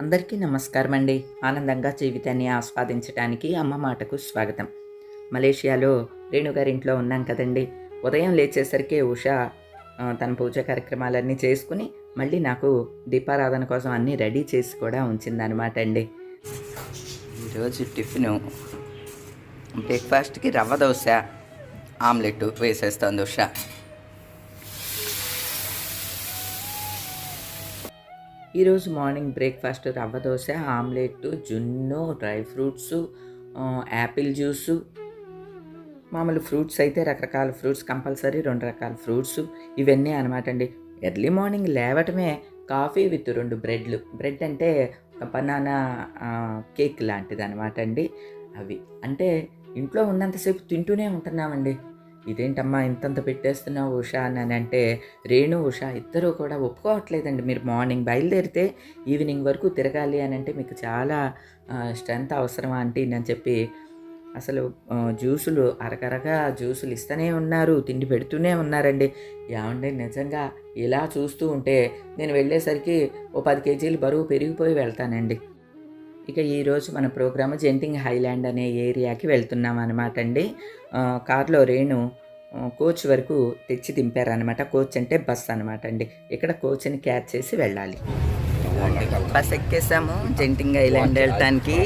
అందరికీ నమస్కారం అండి ఆనందంగా జీవితాన్ని ఆస్వాదించడానికి అమ్మ మాటకు స్వాగతం. మలేషియాలో రేణుగారింట్లో ఉన్నాం కదండి. ఉదయం లేచేసరికి ఉషా తన పూజ కార్యక్రమాలన్నీ చేసుకుని మళ్ళీ నాకు దీపారాధన కోసం అన్నీ రెడీ చేసి కూడా ఉంచిందనమాట అండి. ఈరోజు టిఫిన్ బ్రేక్ఫాస్ట్కి రవ్వ దోశ ఆమ్లెట్ వేసేస్తుంది ఉషా. ఈరోజు మార్నింగ్ బ్రేక్ఫాస్ట్ రవ్వ దోశ ఆమ్లెట్ జున్ను డ్రై ఫ్రూట్స్ యాపిల్ జ్యూసు. మామూలు ఫ్రూట్స్ అయితే రకరకాల ఫ్రూట్స్ కంపల్సరీ రెండు రకాల ఫ్రూట్స్. ఇవన్నీ అనమాట అండి. ఎర్లీ మార్నింగ్ లేవటమే కాఫీ విత్ రెండు బ్రెడ్లు. బ్రెడ్ అంటే బనానా కేక్ లాంటిది అనమాట అండి అవి. అంటే ఇంట్లో ఉన్నంతసేపు తింటూనే ఉంటున్నామండి. ఇదేంటమ్మా ఇంతంత పెట్టేస్తున్నావు ఉషా అని అంటే రేణు ఉషా ఇద్దరూ కూడా ఒప్పుకోవట్లేదండి. మీరు మార్నింగ్ బయలుదేరితే ఈవినింగ్ వరకు తిరగాలి అని అంటే మీకు చాలా స్ట్రెంత్ అవసరమా అంటే అని చెప్పి అసలు జ్యూసులు అరకరగా జ్యూసులు ఇస్తూనే ఉన్నారు తిండి పెడుతూనే ఉన్నారండి. ఏమండి నిజంగా ఇలా చూస్తూ ఉంటే నేను వెళ్ళేసరికి ఓ పది కేజీలు బరువు పెరిగిపోయి వెళ్తానండి. ఇక ఈరోజు మన ప్రోగ్రామ్ జెంటింగ్ హైలాండ్ అనే ఏరియాకి వెళ్తున్నాం అనమాట అండి. కారులో కార్లో రేణు కోచ్ వరకు తెచ్చి దింపారనమాట కోచ్ అంటే బస్ అనమాట అండి. ఇక్కడ కోచ్ని క్యాచ్ చేసి వెళ్ళాలి. బస్ ఎక్కేసాము జెంటింగ్ ఐలాండ్ వెళ్ళటానికి.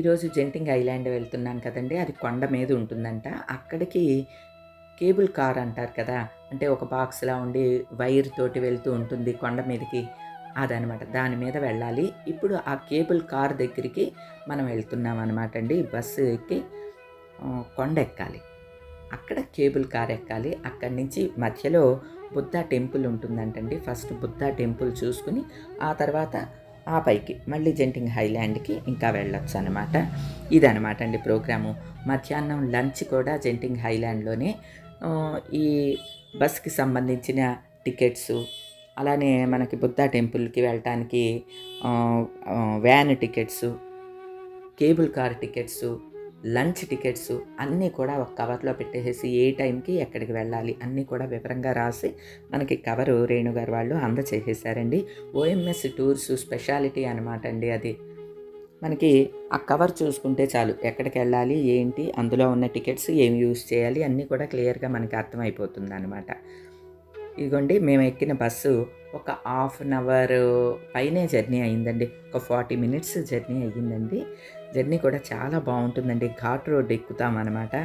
ఈరోజు జెంటింగ్ ఐలాండ్ వెళ్తున్నాం కదండి. అది కొండ మీద ఉంటుందంట. అక్కడికి కేబుల్ కార్ అంటారు కదా అంటే ఒక బాక్స్లా ఉండి వైర్ తోటి వెళ్తూ ఉంటుంది కొండ మీదకి అదనమాట. దాని మీద వెళ్ళాలి. ఇప్పుడు ఆ కేబుల్ కార్ దగ్గరికి మనం వెళ్తున్నాం అనమాట అండి. బస్సు ఎక్కి కొండ ఎక్కాలి. అక్కడ కేబుల్ కార్ ఎక్కాలి. అక్కడి నుంచి మధ్యలో బుద్ధ టెంపుల్ ఉంటుందంటండి. ఫస్ట్ బుద్ధ టెంపుల్ చూసుకుని ఆ తర్వాత ఆ పైకి మళ్ళీ జెంటింగ్ హైలాండ్కి ఇంకా వెళ్ళొచ్చు అనమాట ఇదనమాట అండి ప్రోగ్రాము. మధ్యాహ్నం లంచ్ కూడా జెంటింగ్ హైలాండ్లోనే ఈ బస్కి సంబంధించిన టికెట్స్. అలానే మనకి బుద్ధ టెంపుల్కి వెళ్ళటానికి van tickets cable car tickets lunch tickets అన్నీ కూడా ఒక కవర్లో పెట్టేసేసి ఏ టైంకి ఎక్కడికి వెళ్ళాలి అన్నీ కూడా వివరంగా రాసి మనకి కవరు రేణుగారు వాళ్ళు అందచేసేసారండి. ఓఎంఎస్ టూర్స్ స్పెషాలిటీ అనమాట అండి అది. మనకి ఆ కవర్ చూసుకుంటే చాలు. ఎక్కడికి వెళ్ళాలి ఏంటి అందులో ఉన్న టికెట్స్ ఏమి యూస్ చేయాలి అన్నీ కూడా క్లియర్గా మనకి అర్థమైపోతుంది అనమాట ఇదిగోండి మేము ఎక్కిన బస్సు ఒక హాఫ్ అన్ అవర్ పైనే జర్నీ అయ్యిందండి ఒక ఫార్టీ మినిట్స్ జర్నీ అయ్యిందండి. జర్నీ కూడా చాలా బాగుంటుందండి. ఘాట్ రోడ్ ఎక్కుతాం అనమాట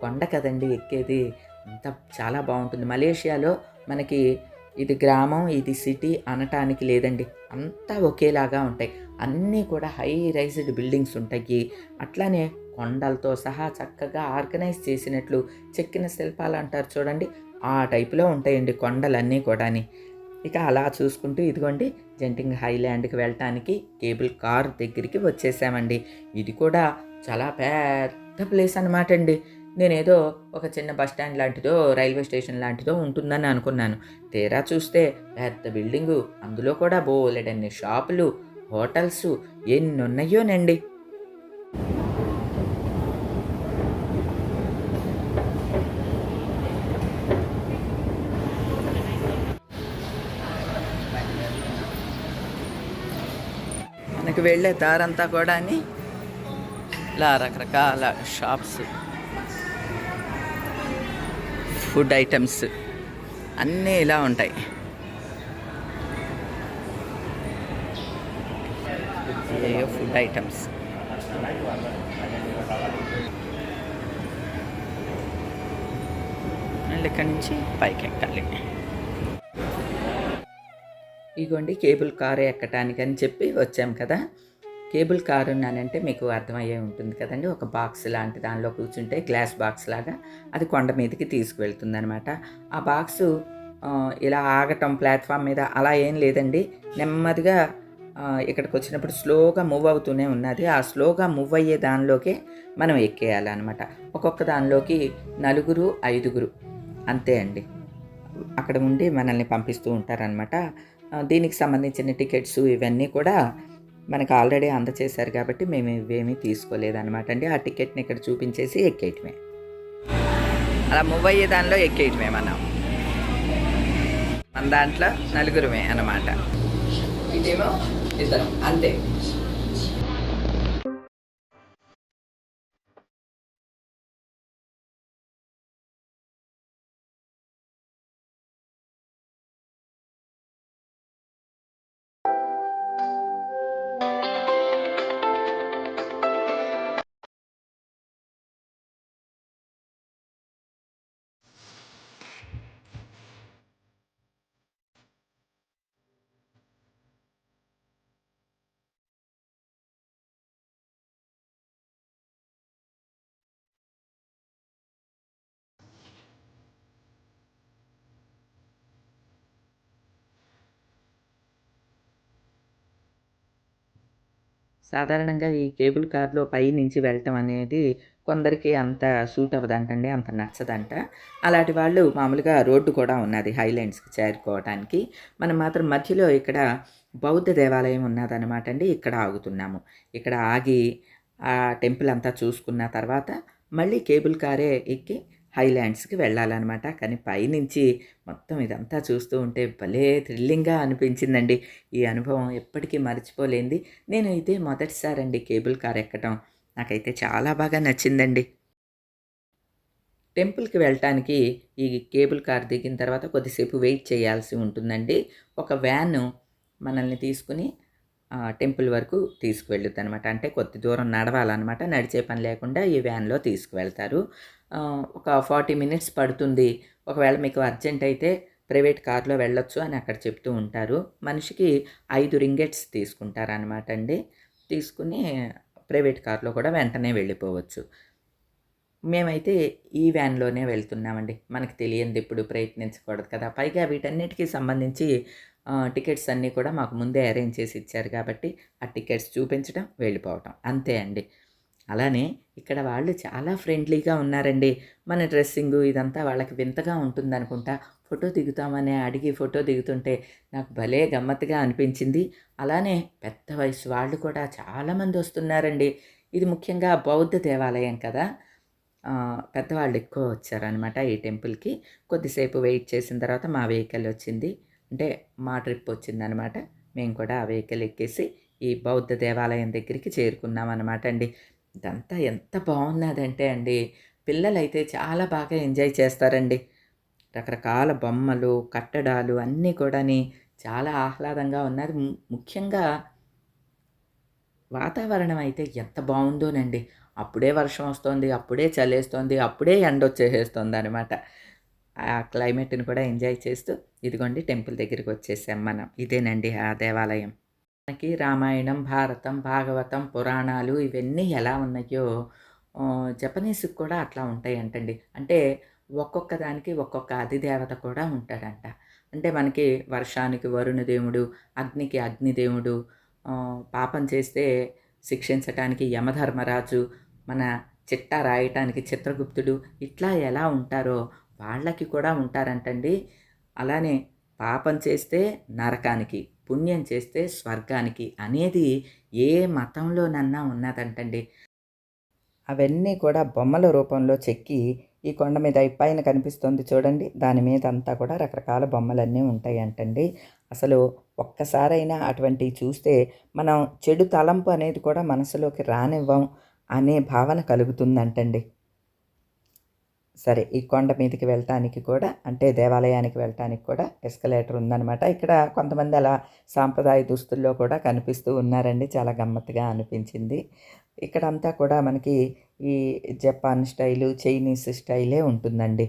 కొండ కదండి ఎక్కేది. అంత చాలా బాగుంటుంది. మలేషియాలో మనకి ఇది గ్రామం ఇది సిటీ అనటానికి లేదండి. అంతా ఒకేలాగా ఉంటాయి. అన్నీ కూడా హై రైజ్డ్ బిల్డింగ్స్ ఉంటాయి. అట్లానే కొండలతో సహా చక్కగా ఆర్గనైజ్ చేసినట్లు చెక్కిన శిల్పాలు అంటారు చూడండి. ఆ టైపులో ఉంటాయండి కొండలన్నీ కూడాని. ఇక అలా చూసుకుంటూ ఇదిగోండి జంటింగ్ హైలాండ్కి వెళ్ళటానికి కేబుల్ కార్ దగ్గరికి వచ్చేసామండి. ఇది కూడా చాలా పెద్ద ప్లేస్ అనమాట అండి. నేనేదో ఒక చిన్న బస్ స్టాండ్ లాంటిదో రైల్వే స్టేషన్ లాంటిదో ఉంటుందని అనుకున్నాను. తీరా చూస్తే పెద్ద బిల్డింగు అందులో కూడా బోలెడన్ని షాపులు హోటల్స్ ఎన్ని ఉన్నాయోనండి మనకి వెళ్ళే దారంతా కూడా ఇలా రకరకాల షాప్స్. ఫుడ్ ఐటమ్స్ అన్నీ ఇలా ఉంటాయి. Food items. మళ్ళీ ఇక్కడి నుంచి పైకి ఎక్కాలి. ఇగోండి కేబుల్ కారు ఎక్కటానికి అని చెప్పి వచ్చాం కదా. కేబుల్ కారు ఉన్నానంటే మీకు అర్థమయ్యే ఉంటుంది కదండి. ఒక బాక్స్ లాంటి దానిలో కూర్చుంటే గ్లాస్ బాక్స్ లాగా అది కొండ మీదకి తీసుకువెళ్తుంది అనమాట ఆ బాక్సు ఇలా ఆగటం ప్లాట్ఫామ్ మీద అలా ఏం లేదండి. నెమ్మదిగా ఇక్కడికి వచ్చినప్పుడు స్లోగా మూవ్ అవుతూనే ఉన్నది. ఆ స్లోగా మూవ్ అయ్యే దానిలోకే మనం ఎక్కేయాలన్నమాట. ఒక్కొక్క దానిలోకి నలుగురు ఐదుగురు అంతే అండి. అక్కడ ఉండి మనల్ని పంపిస్తూ ఉంటారనమాట దీనికి సంబంధించిన టికెట్స్ ఇవన్నీ కూడా మనకు ఆల్రెడీ అందచేశారు కాబట్టి మేము ఇవేమీ తీసుకోలేదన్నమాట అండి. ఆ టికెట్ని ఇక్కడ చూపించేసి ఎక్కేయటమే. అలా మూవ్ అయ్యే దానిలో ఎక్కేయటమే మనం. మన దాంట్లో నలుగురమే అన్నమాట. ఇదేమో ఇద్దరం అంతే. సాధారణంగా ఈ కేబుల్ కార్‌లో పైనుంచి వెళ్ళటం అనేది కొందరికి అంత సూట్ అవ్వదంటండి. అంత నచ్చదంట. అలాంటి వాళ్ళు మామూలుగా రోడ్డు కూడా ఉన్నది హైలాండ్స్‌కి చేరుకోవడానికి మనం మాత్రం మధ్యలో ఇక్కడ బౌద్ధ దేవాలయం ఉన్నదనమాట అండి. ఇక్కడ ఆగుతున్నాము. ఇక్కడ ఆగి ఆ టెంపుల్ అంతా చూసుకున్న తర్వాత మళ్ళీ కేబుల్ కారే ఎక్కి హైలాండ్స్‌కి వెళ్ళాలన్నమాట కానీ పైనుంచి మొత్తం ఇదంతా చూస్తూ ఉంటే భలే థ్రిల్లింగ్‌గా అనిపించిందండి. ఈ అనుభవం ఎప్పటికీ మర్చిపోలేనిది. నేను ఇదే మొదటిసారండి కేబుల్ కార్ ఎక్కటం. నాకైతే చాలా బాగా నచ్చిందండి. టెంపుల్‌కి వెళ్ళటానికి ఈ కేబుల్ కార్ దిగిన తర్వాత కొద్దిసేపు వెయిట్ చేయాల్సి ఉంటుందండి. ఒక వ్యాన్ మనల్ని తీసుకొని టెంపుల్ వరకు తీసుకువెళ్ళుద్దనమాట. అంటే కొద్ది దూరం నడవాలన్నమాట నడిచే పని లేకుండా ఈ వ్యాన్‌లో తీసుకువెళ్తారు. ఒక 40 మినిట్స్ పడుతుంది. ఒకవేళ మీకు అర్జెంట్ అయితే ప్రైవేట్ కార్‌లో వెళ్ళొచ్చు అని అక్కడ చెప్తూ ఉంటారు. మనిషికి ఐదు రింగెట్స్ తీసుకుంటారనమాట అండి. తీసుకుని ప్రైవేట్ కార్‌లో కూడా వెంటనే వెళ్ళిపోవచ్చు. మేమైతే ఈ వ్యాన్‌లోనే వెళ్తున్నామండి. మనకు తెలియనిది ఇప్పుడు ప్రయత్నించకూడదు కదా! పైగా వీటన్నిటికీ సంబంధించి టికెట్స్ అన్నీ కూడా మాకు ముందే అరేంజ్ చేసి ఇచ్చారు కాబట్టి, ఆ టికెట్స్ చూపించడం, వెళ్ళిపోవటం. అంతే అండి. అలానే ఇక్కడ వాళ్ళు చాలా ఫ్రెండ్లీగా ఉన్నారండి. మన డ్రెస్సింగు ఇదంతా వాళ్ళకి వింతగా ఉంటుందనుకుంటా. ఫోటో దిగుతామని అడిగి ఫోటో దిగుతుంటే నాకు భలే గమ్మత్తుగా అనిపించింది. అలానే పెద్ద వయసు వాళ్ళు కూడా చాలామంది వస్తున్నారండి. ఇది ముఖ్యంగా బౌద్ధ దేవాలయం కదా! పెద్దవాళ్ళు ఎక్కువ వచ్చారనమాట ఈ టెంపుల్‌కి. కొద్దిసేపు వెయిట్ చేసిన తర్వాత మా వెహికల్ వచ్చింది. అంటే మా ట్రిప్ వచ్చిందనమాట. మేము కూడా ఆ వెహికల్ ఎక్కేసి ఈ బౌద్ధ దేవాలయం దగ్గరికి చేరుకున్నాం అనమాట అండి. ఇదంతా ఎంత బాగున్నదంటే అండి, పిల్లలైతే చాలా బాగా ఎంజాయ్ చేస్తారండి. రకరకాల బొమ్మలు, కట్టడాలు అన్నీ కూడాని చాలా ఆహ్లాదంగా ఉన్నది. ముఖ్యంగా వాతావరణం అయితే ఎంత బాగుందోనండి అప్పుడే వర్షం వస్తోంది, అప్పుడే చలేస్తోంది, అప్పుడే ఎండ వచ్చేస్తోందనమాట ఆ క్లైమేట్‌ని కూడా ఎంజాయ్ చేస్తూ ఇదిగోండి టెంపుల్ దగ్గరికి వచ్చేసాం మనం. ఇదేనండి ఆ దేవాలయం. మనకి రామాయణం, భారతం, భాగవతం, పురాణాలు ఇవన్నీ ఎలా ఉన్నాయో జపనీస్‌కి కూడా అట్లా ఉంటాయంటండి. అంటే ఒక్కొక్క దానికి ఒక్కొక్క అధిదేవత కూడా ఉంటాడంట. అంటే మనకి వర్షానికి వరుణదేవుడు, అగ్నికి అగ్నిదేవుడు, పాపం చేస్తే శిక్షించటానికి యమధర్మరాజు, మన చిట్ట రాయటానికి చిత్రగుప్తుడు ఇట్లా ఎలా ఉంటారో వాళ్ళకి కూడా ఉంటారంటండి. అలానే పాపం చేస్తే నరకానికి, పుణ్యం చేస్తే స్వర్గానికి అనేది ఏ మతంలోనన్నా ఉన్నదంటండి. అవన్నీ కూడా బొమ్మల రూపంలో చెక్కి ఈ కొండ మీద పైన కనిపిస్తుంది చూడండి. దాని మీద అంతా కూడా రకరకాల బొమ్మలన్నీ ఉంటాయంటండి. అసలు ఒక్కసారైనా అటువంటివి చూస్తే మనం చెడు తలంపు అనేది కూడా మనసులోకి రానివ్వం అనే భావన కలుగుతుందంటండి. సరే ఈ కొండ మీదకి వెళ్ళటానికి కూడా అంటే దేవాలయానికి వెళ్ళటానికి కూడా ఎస్కలేటర్ ఉందనమాట. ఇక్కడ కొంతమంది అలా సాంప్రదాయ దుస్తుల్లో కూడా కనిపిస్తూ ఉన్నారండి. చాలా గమ్మత్తుగా అనిపించింది. ఇక్కడంతా కూడా మనకి ఈ జపాన్ స్టైలు, చైనీస్ స్టైలే ఉంటుందండి.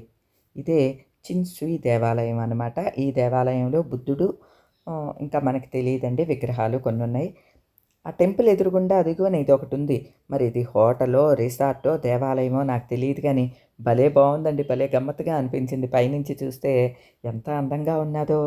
ఇదే చిన్‌సుయి దేవాలయం అనమాట. ఈ దేవాలయంలో బుద్ధుడు ఇంకా మనకి తెలియదండి విగ్రహాలు కొన్ని ఉన్నాయి ఆ టెంపుల్ ఎదురుగుండా అదిగోని ఇది ఒకటి ఉంది మరి ఇది హోటలో, రిసార్టో, దేవాలయమో నాకు తెలియదు కానీ భలే బాగుందండి భలే గమ్మత్తుగా అనిపించింది. పైనుంచి చూస్తే ఎంత అందంగా ఉన్నాదో.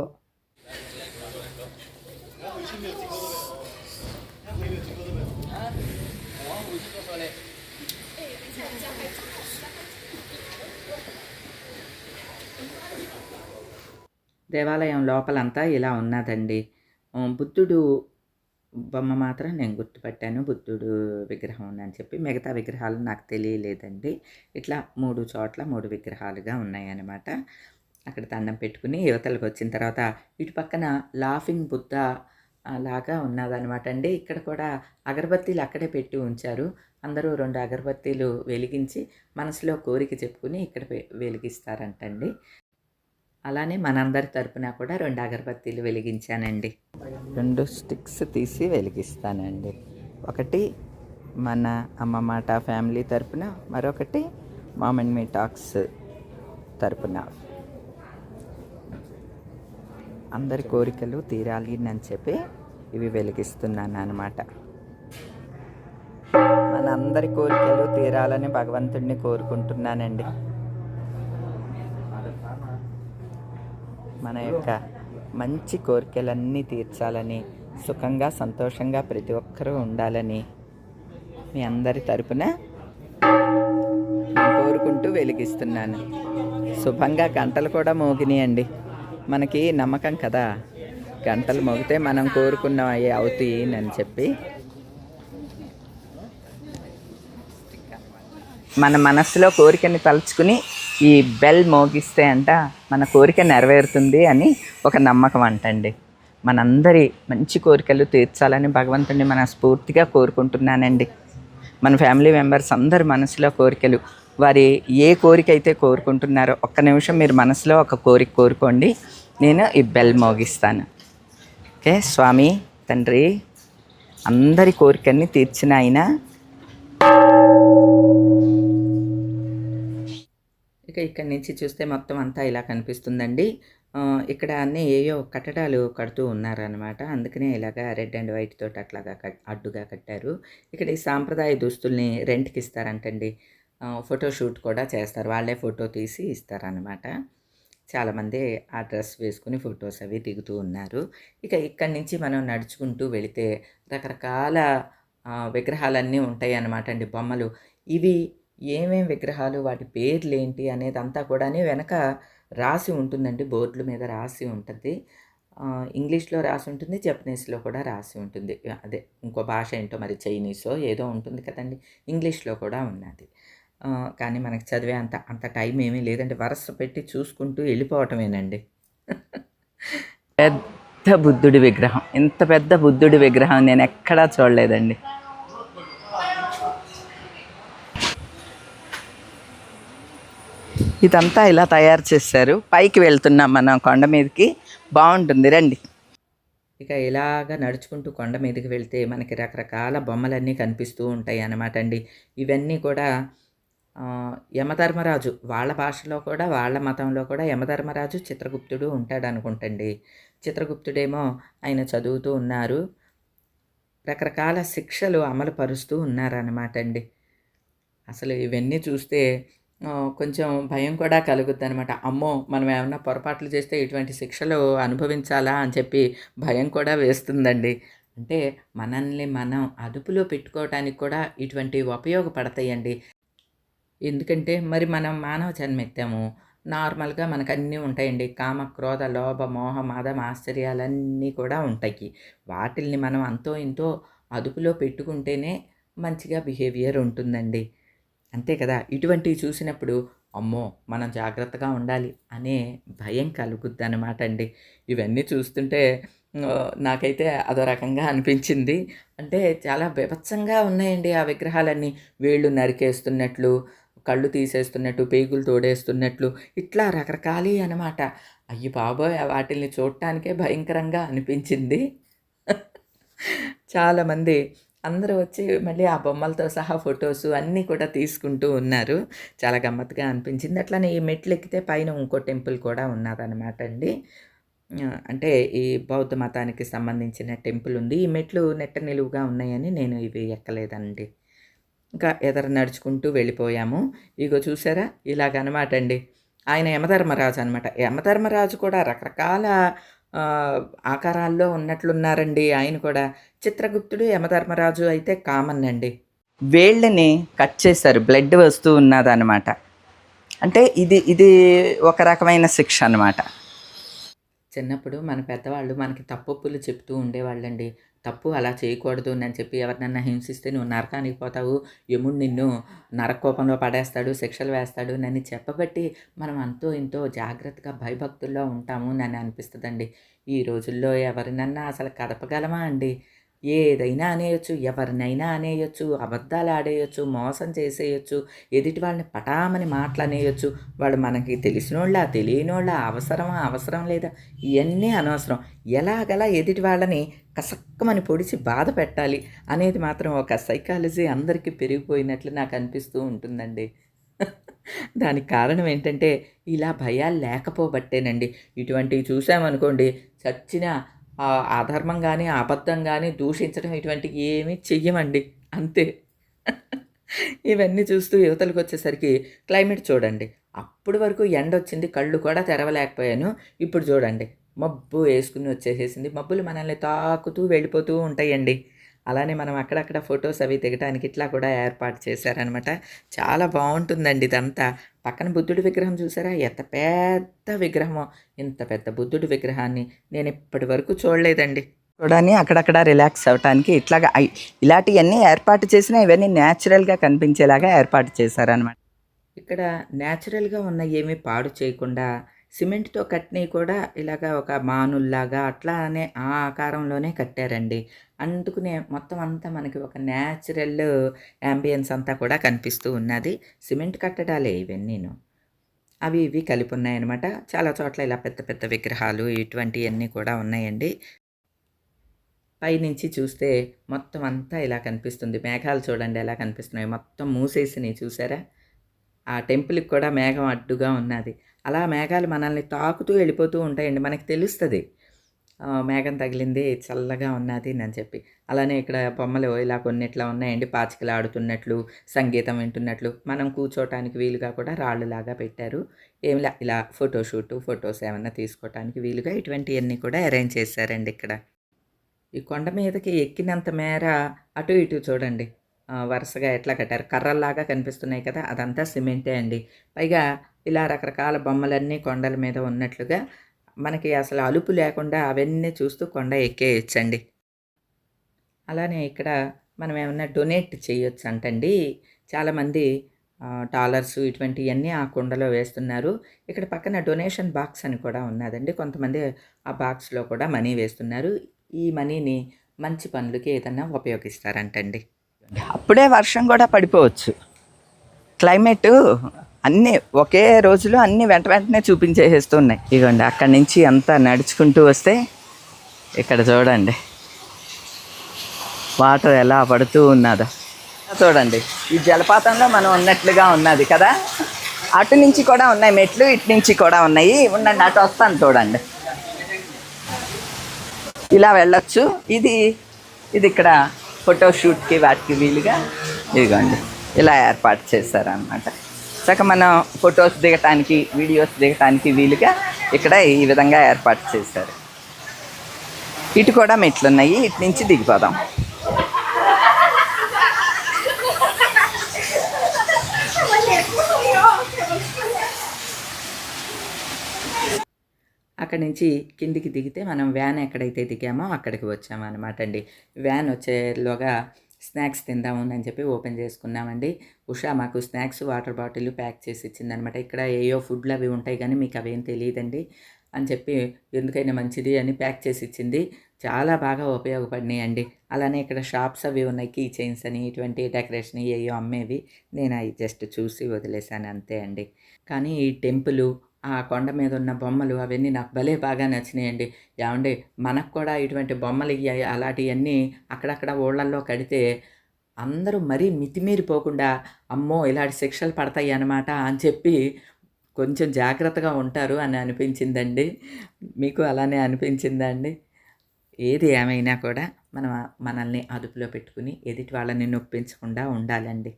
దేవాలయం లోపలంతా ఇలా ఉన్నాదండి. బుద్ధుడు బొమ్మ మాత్రం నేను గుర్తుపట్టాను. బుద్ధుడు విగ్రహం ఉందని చెప్పి. మిగతా విగ్రహాలు నాకు తెలియలేదండి. ఇట్లా మూడు చోట్ల మూడు విగ్రహాలుగా ఉన్నాయన్నమాట. అక్కడ దండం పెట్టుకుని యువతలకు వచ్చిన తర్వాత ఇటు పక్కన లాఫింగ్ బుద్ధ లాగా ఉన్నదనమాట అండి ఇక్కడ కూడా అగరబత్తీలు అక్కడే పెట్టి ఉంచారు అందరూ రెండు అగరబత్తీలు వెలిగించి మనసులో కోరిక చెప్పుకుని ఇక్కడ వెలిగిస్తారంటండి అలానే మనందరి తరపున కూడా రెండు అగరబత్తీలు వెలిగించానండి. రెండు స్టిక్స్ తీసి వెలిగిస్తానండి. ఒకటి మన అమ్మ మాట ఫ్యామిలీ తరపున మరొకటి మామ్ అండ్ మీ టాక్స్ తరపున. అందరి కోరికలు తీరాలి అని చెప్పి ఇవి వెలిగిస్తున్నాను అనమాట మన అందరి కోరికలు తీరాలని భగవంతుడిని కోరుకుంటున్నానండి. మన యొక్క మంచి కోరికలన్నీ తీర్చాలని సుఖంగా సంతోషంగా ప్రతి ఒక్కరూ ఉండాలని మీ అందరి తరపున కోరుకుంటూ వెలిగిస్తున్నాను. శుభంగా గంటలు కూడా మోగినాయండి. మనకి నమ్మకం కదా. గంటలు మోగితే మనం కోరుకున్నవి అవుతాయి అని చెప్పి. మన మనస్సులో కోరికని తలుచుకుని ఈ బెల్ మోగిస్తే అంట మన కోరిక నెరవేరుతుంది అని ఒక నమ్మకం అంటండి. మనందరి మంచి కోరికలు తీర్చాలని భగవంతుడిని మన స్ఫూర్తిగా కోరుకుంటున్నానండి. మన ఫ్యామిలీ మెంబర్స్ అందరి మనసులో కోరికలు వారి ఏ కోరిక అయితే కోరుకుంటున్నారో ఒక్క నిమిషం మీరు మనసులో ఒక కోరిక కోరుకోండి. నేను ఈ బెల్ మోగిస్తాను. ఓకే స్వామి తండ్రి అందరి కోరికల్ని తీర్చిన ఆయన. ఇక ఇక్కడి నుంచి చూస్తే మొత్తం అంతా ఇలా కనిపిస్తుందండి. ఇక్కడ అన్నీ ఏయో కట్టడాలు కడుతూ ఉన్నారనమాట అందుకనే ఇలాగా రెడ్ అండ్ వైట్ తోటి అట్లాగా కట్ అడ్డుగా కట్టారు. ఇక్కడ ఈ సాంప్రదాయ దుస్తుల్ని రెంట్కి ఇస్తారంటండి. ఫోటోషూట్ ఫోటో షూట్ కూడా చేస్తారు. వాళ్ళే ఫోటో తీసి ఇస్తారనమాట చాలామంది ఆ డ్రెస్ వేసుకుని ఫొటోస్ అవి దిగుతూ ఉన్నారు. ఇక ఇక్కడి నుంచి మనం నడుచుకుంటూ వెళితే రకరకాల విగ్రహాలన్నీ ఉంటాయి అన్నమాట అండి. బొమ్మలు. ఇవి ఏమేం విగ్రహాలు వాటి పేర్లు ఏంటి అనేది అంతా కూడా వెనక రాసి ఉంటుందండి. బోర్డుల మీద రాసి ఉంటుంది. ఇంగ్లీష్లో రాసి ఉంటుంది జపనీస్లో కూడా రాసి ఉంటుంది. అదే ఇంకో భాష ఏంటో మరి చైనీసో ఏదో ఉంటుంది కదండి. ఇంగ్లీష్లో కూడా ఉన్నది. కానీ మనకి చదివే అంత అంత టైం ఏమీ లేదండి. వరస పెట్టి చూసుకుంటూ వెళ్ళిపోవటమేనండి. పెద్ద బుద్ధుడి విగ్రహం. ఇంత పెద్ద బుద్ధుడి విగ్రహం నేను ఎక్కడా చూడలేదండి. ఇదంతా ఇలా తయారు చేశారు. పైకి వెళ్తున్నాం మనం కొండ మీదకి. బాగుంటుంది. రండి. ఇక ఇలాగ నడుచుకుంటూ కొండ మీదకి వెళ్తే మనకి రకరకాల బొమ్మలన్నీ కనిపిస్తూ ఉంటాయి అన్నమాట అండి. ఇవన్నీ కూడా యమధర్మరాజు వాళ్ళ భాషలో కూడా వాళ్ళ మతంలో కూడా యమధర్మరాజు చిత్రగుప్తుడు ఉంటాడు అనుకుంటండి. చిత్రగుప్తుడేమో ఆయన చదువుతూ ఉన్నారు. రకరకాల శిక్షలు అమలు పరుస్తూ ఉన్నారన్నమాట అండి. అసలు ఇవన్నీ చూస్తే కొంచెం భయం కూడా కలుగుద్ది అనమాట అమ్మో మనం ఏమన్నా పొరపాట్లు చేస్తే ఇటువంటి శిక్షలు అనుభవించాలా అని చెప్పి భయం కూడా వేస్తుందండి. అంటే మనల్ని మనం అదుపులో పెట్టుకోవడానికి కూడా ఇటువంటివి ఉపయోగపడతాయండి. ఎందుకంటే మరి మనం మానవ జన్మెత్తాము. నార్మల్గా మనకు అన్నీ ఉంటాయండి. కామ క్రోధ లోభ మోహ మాదం ఆశ్చర్యాలన్నీ కూడా ఉంటాయి. వాటిల్ని మనం అంతో ఇంతో అదుపులో పెట్టుకుంటేనే మంచిగా బిహేవియర్ ఉంటుందండి. అంతే కదా? ఇటువంటివి చూసినప్పుడు అమ్మో! మనం జాగ్రత్తగా ఉండాలి అనే భయం కలుగుద్ది అనమాట అండి. ఇవన్నీ చూస్తుంటే నాకైతే అదో రకంగా అనిపించింది. అంటే చాలా బీభత్సంగా ఉన్నాయండి ఆ విగ్రహాలన్నీ. వేళ్ళు నరికేస్తున్నట్లు కళ్ళు తీసేస్తున్నట్టు పేగులు తోడేస్తున్నట్లు ఇట్లా రకరకాలి అనమాట అయ్యి బాబోయ్! వాటిల్ని చూడటానికే భయంకరంగా అనిపించింది. చాలామంది అందరూ వచ్చి మళ్ళీ ఆ బొమ్మలతో సహా ఫొటోస్ అన్నీ కూడా తీసుకుంటూ ఉన్నారు. చాలా గమ్మత్తుగా అనిపించింది. అట్లనే ఈ మెట్లు ఎక్కితే పైన ఇంకో టెంపుల్ కూడా ఉన్నదనమాట అండి. అంటే ఈ బౌద్ధ మతానికి సంబంధించిన టెంపుల్ ఉంది. ఈ మెట్లు నెట్ట నిలువుగా ఉన్నాయని నేను ఇవి ఎక్కలేదండి. ఇంకా ఎదర నడుచుకుంటూ వెళ్ళిపోయాము. ఇగో చూసారా? ఇలాగనమాట అండి. ఆయన యమధర్మరాజు అనమాట యమధర్మరాజు కూడా రకరకాల ఆకారాల్లో ఉన్నట్లున్నారండి ఆయన కూడా. చిత్రగుప్తుడు యమధర్మరాజు అయితే కామన్ అండి. వేళ్ళని కట్ చేశారు బ్లడ్ వస్తూ ఉన్నదనమాట అంటే ఇది ఇది ఒక రకమైన శిక్ష అనమాట చిన్నప్పుడు మన పెద్దవాళ్ళు మనకి తప్పొప్పులు చెప్తూ ఉండేవాళ్ళండి. తప్పు అలా చేయకూడదు అని చెప్పి ఎవరినన్నా హింసిస్తే నువ్వు నరకానికి పోతావు. యముడు నిన్ను నరకోపంలో పడేస్తాడు శిక్షలు వేస్తాడు. నన్ను చెప్పబట్టి మనం అంతో ఇంతో జాగ్రత్తగా భయభక్తుల్లో ఉంటాము నన్ను అనిపిస్తుందండి. ఈ రోజుల్లో ఎవరినన్నా అసలు కదపగలమా అండి? ఏదైనా అనేయచ్చు ఎవరినైనా అనేయొచ్చు అబద్ధాలు ఆడేయచ్చు మోసం చేసేయచ్చు ఎదుటి వాళ్ళని పటామని మాటలు అనేయచ్చు వాడు మనకి తెలిసినోళ్ళ తెలియనోళ్ళ అవసరమా అవసరం లేదా? ఇవన్నీ అనవసరం. ఎలాగలా ఎదుటి వాళ్ళని కసక్కమని పొడిచి బాధ పెట్టాలి అనేది మాత్రం ఒక సైకాలజీ అందరికీ పెరిగిపోయినట్లు నాకు అనిపిస్తూ ఉంటుందండి. దానికి కారణం ఏంటంటే ఇలా భయాలు లేకపోబట్టేనండి. ఇటువంటివి చూసామనుకోండి చచ్చిన అధర్మం కానీ అబద్ధం కానీ దూషించడం ఇటువంటివి ఏమీ చెయ్యమండి. అంతే. ఇవన్నీ చూస్తూ యువతలకు వచ్చేసరికి క్లైమేట్ చూడండి. అప్పటి వరకు ఎండ వచ్చింది కళ్ళు కూడా తెరవలేకపోయాను. ఇప్పుడు చూడండి. మబ్బు వేసుకుని వచ్చేసేసింది. మబ్బులు మనల్ని తాకుతూ వెళ్ళిపోతూ ఉంటాయండి. అలానే మనం అక్కడక్కడ ఫొటోస్ అవి దిగడానికి ఇట్లా కూడా ఏర్పాటు చేశారనమాట. చాలా బాగుంటుందండి ఇదంతా. పక్కన బుద్ధుడి విగ్రహం చూసారా? ఎంత పెద్ద విగ్రహమో. ఇంత పెద్ద బుద్ధుడి విగ్రహాన్ని నేను ఇప్పటి వరకు చూడలేదండి. చూడని అక్కడక్కడ రిలాక్స్ అవ్వటానికి ఇట్లాగా ఇలాంటివన్నీ ఏర్పాటు చేసినా ఇవన్నీ న్యాచురల్గా కనిపించేలాగా ఏర్పాటు చేశారనమాట. ఇక్కడ న్యాచురల్గా ఉన్న ఏమీ పాడు చేయకుండా సిమెంట్తో కట్టినవి కూడా ఇలాగా ఒక మానుల్లాగా అట్లానే ఆ ఆకారంలోనే కట్టారండి. అందుకునే మొత్తం అంతా మనకి ఒక న్యాచురల్ యాంబియన్స్ అంతా కూడా కనిపిస్తూ ఉన్నది. సిమెంట్ కట్టడాలే ఇవన్నీను. అవి ఇవి కలిపి ఉన్నాయన్నమాట చాలా చోట్ల ఇలా పెద్ద పెద్ద విగ్రహాలు ఇటువంటివన్నీ కూడా ఉన్నాయండి. పైనుంచి చూస్తే మొత్తం అంతా ఇలా కనిపిస్తుంది. మేఘాలు చూడండి ఎలా కనిపిస్తున్నాయి. మొత్తం మూసేసినాయి చూసారా? ఆ టెంపుల్కి కూడా మేఘం అడ్డుగా ఉన్నది. అలా మేఘాలు మనల్ని తాకుతూ వెళ్ళిపోతూ ఉంటాయండి. మనకి తెలుస్తుంది. మేఘం తగిలింది చల్లగా ఉన్నది అని చెప్పి. అలానే ఇక్కడ బొమ్మలు ఇలా కొన్ని ఇట్లా ఉన్నాయండి. పాచికలు ఆడుతున్నట్లు సంగీతం వింటున్నట్లు. మనం కూర్చోటానికి వీలుగా కూడా రాళ్ళులాగా పెట్టారు. ఏమిలా ఇలా ఫోటోషూట్ ఫొటోస్ ఏమన్నా తీసుకోవటానికి వీలుగా ఇటువంటివన్నీ కూడా అరేంజ్ చేశారండి ఇక్కడ. ఈ కొండ మీదకి ఎక్కినంత మేర అటు ఇటు చూడండి. వరుసగా ఎట్లా కట్టారు? కర్రల్లాగా కనిపిస్తున్నాయి కదా అదంతా సిమెంటే అండి. పైగా ఇలా రకరకాల బొమ్మలన్నీ కొండల మీద ఉన్నట్లుగా మనకి అసలు అలుపు లేకుండా అవన్నీ చూస్తూ కొండ ఎక్కేయచ్చండి. అలానే ఇక్కడ మనం ఏమన్నా డొనేట్ చేయొచ్చు అంటండి చాలామంది టాలర్స్ డాలర్స్ ఇటువంటివన్నీ ఆ కుండలో వేస్తున్నారు. ఇక్కడ పక్కన డొనేషన్ బాక్స్ అని కూడా ఉన్నదండి. కొంతమంది ఆ బాక్స్లో కూడా మనీ వేస్తున్నారు. ఈ మనీని మంచి పనులకి ఏదన్నా ఉపయోగిస్తారంటండి. అప్పుడే వర్షం కూడా పడిపోవచ్చు. క్లైమేట్ అన్నీ ఒకే రోజులో అన్నీ వెంట వెంటనే చూపించేసేస్తున్నాయి. ఇదిగోండి అక్కడి నుంచి అంతా నడుచుకుంటూ వస్తే ఇక్కడ చూడండి. వాటర్ ఎలా పడుతూ ఉన్నదో. చూడండి ఈ జలపాతంలో మనం ఉన్నట్లుగా ఉన్నది కదా? అటు నుంచి కూడా ఉన్నాయి మెట్లు ఇటు నుంచి కూడా ఉన్నాయి. ఉండండి అటు వస్తాను చూడండి. ఇలా వెళ్ళొచ్చు. ఇది ఇది ఇక్కడ ఫోటోషూట్కి వాటికి వీలుగా ఇదిగోండి. ఇలా ఏర్పాటు చేశారనమాట చక్క మనం ఫొటోస్ దిగటానికి వీడియోస్ దిగటానికి వీలుగా ఇక్కడ ఈ విధంగా ఏర్పాటు చేశారు. ఇటు కూడా మెట్లు ఉన్నాయి ఇటు నుంచి దిగిపోదాం. అక్కడి నుంచి కిందికి దిగితే మనం వ్యాన్ ఎక్కడైతే దిగామో అక్కడికి వచ్చాము అనమాట అండి. వ్యాన్ వచ్చేలోగా స్నాక్స్ తిందాము అని చెప్పి ఓపెన్ చేసుకున్నామండి. ఉషా మాకు స్నాక్స్ వాటర్ బాటిల్ ప్యాక్ చేసి ఇచ్చిందనమాట ఇక్కడ ఏయో ఫుడ్లు అవి ఉంటాయి కానీ మీకు అవేం తెలియదండి అని చెప్పి ఎందుకైనా మంచిది అని ప్యాక్ చేసి ఇచ్చింది. చాలా బాగా ఉపయోగపడినాయి అండి. అలానే ఇక్కడ షాప్స్ అవి ఉన్నాయి కీ చైన్స్ అని ఇటువంటి డెకరేషన్ ఏయో అమ్మేవి. నేను అవి జస్ట్ చూసి వదిలేశాను అంతే అండి. కానీ ఈ టెంపుల్ ఆ కొండ మీద ఉన్న బొమ్మలు అవన్నీ నాకు భలే బాగా నచ్చినాయండి. ఏమండి మనకు కూడా ఇటువంటి బొమ్మలు ఇయ్యాయి అలాంటివన్నీ అక్కడక్కడ ఊళ్ళల్లో కడితే అందరూ మరీ మితిమీరిపోకుండా అమ్మో ఇలాంటి శిక్షలు పడతాయి అన్నమాట అని చెప్పి కొంచెం జాగ్రత్తగా ఉంటారు అని అనిపించిందండి. మీకు అలానే అనిపించిందా అండి ఏది ఏమైనా కూడా మనం మనల్ని అదుపులో పెట్టుకుని ఎదుటి వాళ్ళని నొప్పించకుండా ఉండాలండి.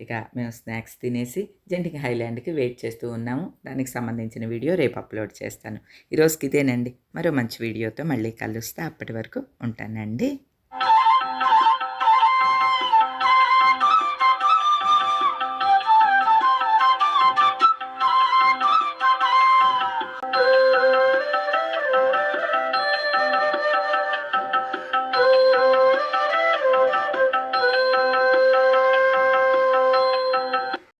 ఇక మేము స్నాక్స్ తినేసి జంటికి హైలాండ్కి వెయిట్ చేస్తూ ఉన్నాము. దానికి సంబంధించిన వీడియో రేపు అప్లోడ్ చేస్తాను. ఈరోజుకి ఇదేనండి. మరో మంచి వీడియోతో మళ్ళీ కలుస్తా. అప్పటి వరకు ఉంటానండి.